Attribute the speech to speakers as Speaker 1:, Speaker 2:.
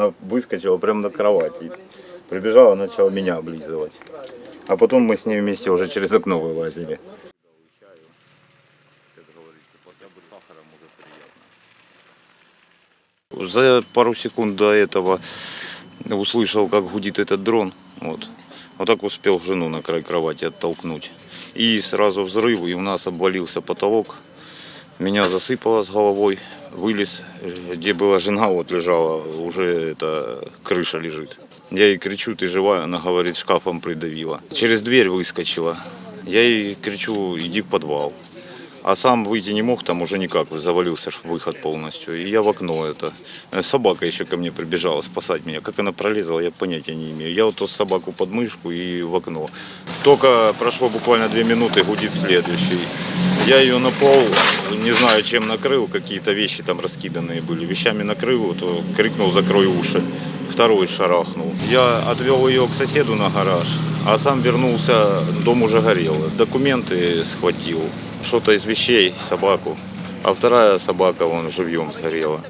Speaker 1: она выскочила прямо на кровати. Прибежала, начала меня облизывать. А потом мы с ней вместе уже через окно вылазили. За пару секунд до этого услышал, как гудит этот дрон. Вот. Вот так успел жену на край кровати оттолкнуть. И сразу взрыв, и у нас обвалился потолок. Меня засыпало с головой. Вылез, э, где была жена, вот лежала, уже это крыша лежит. Я ей кричу, ты живая? Она говорит, шкафом придавила. Через дверь выскочила. Я ей кричу, иди в подвал. А сам выйти не мог, там уже никак, завалился выход полностью. И я в окно это. Э, Собака еще ко мне прибежала спасать меня. Как она пролезла, я понятия не имею. Я вот тут собаку под мышку и в окно. Только прошло буквально две минуты, гудит следующий. Я ее на пол, не знаю чем накрыл, какие-то вещи там раскиданные были. Вещами накрыл, то крикнул закрой уши. Второй шарахнул. Я отвел ее к соседу на гараж, а сам вернулся, дом уже горел. Документы схватил, что-то из вещей, собаку. А вторая собака, вон, живьем сгорела.